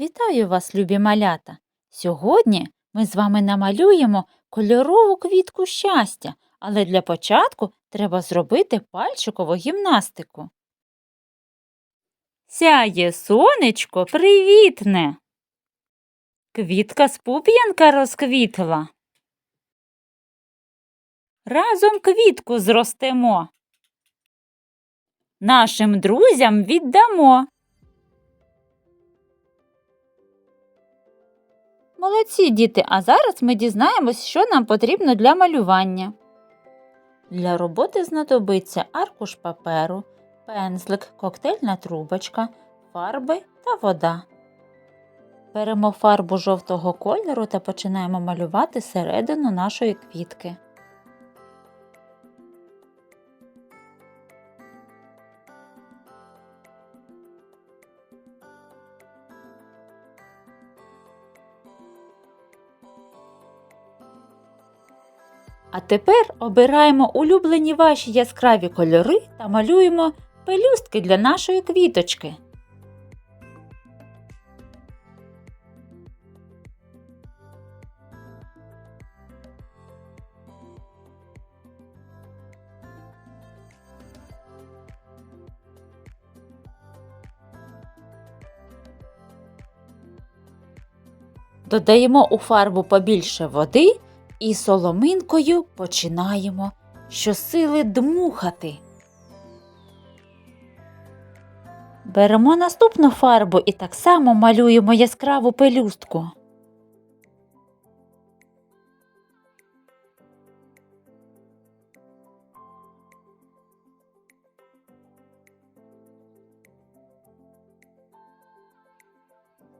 Вітаю вас, любі малята! Сьогодні ми з вами намалюємо кольорову квітку щастя, але для початку треба зробити пальчикову гімнастику. Сяє сонечко привітне. Квітка з пуп'янка розквітла. Разом квітку зростемо. Нашим друзям віддамо. Молодці, діти, а зараз ми дізнаємось, що нам потрібно для малювання. Для роботи знадобиться аркуш паперу, пензлик, коктейльна трубочка, фарби та вода. Беремо фарбу жовтого кольору та починаємо малювати середину нашої квітки. А тепер обираємо улюблені ваші яскраві кольори та малюємо пелюстки для нашої квіточки. Додаємо у фарбу побільше води і соломинкою починаємо щосили дмухати. Беремо наступну фарбу і так само малюємо яскраву пелюстку.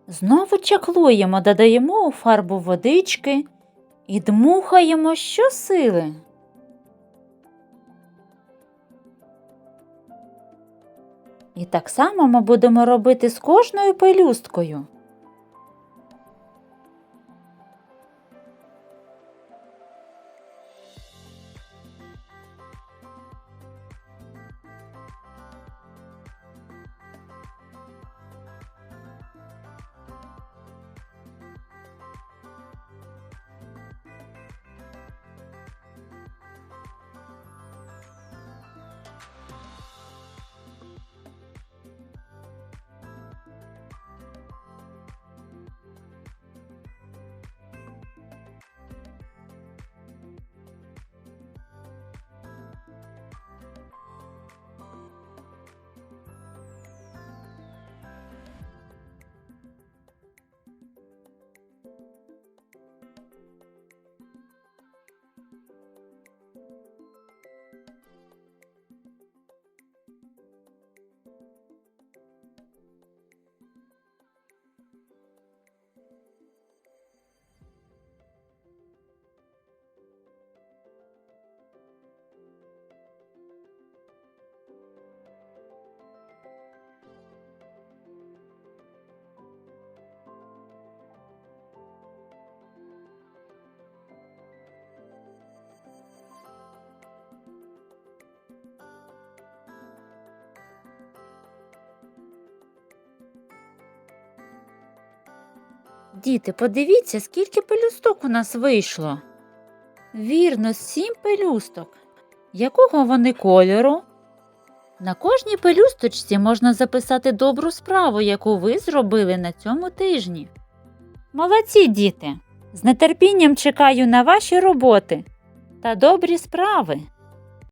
Знову чаклуємо, додаємо у фарбу водички і дмухаємо щосили. І так само ми будемо робити з кожною пелюсткою. Діти, подивіться, скільки пелюсток у нас вийшло. Вірно, сім пелюсток. Якого вони кольору? На кожній пелюсточці можна записати добру справу, яку ви зробили на цьому тижні. Молодці, діти! З нетерпінням чекаю на ваші роботи та добрі справи.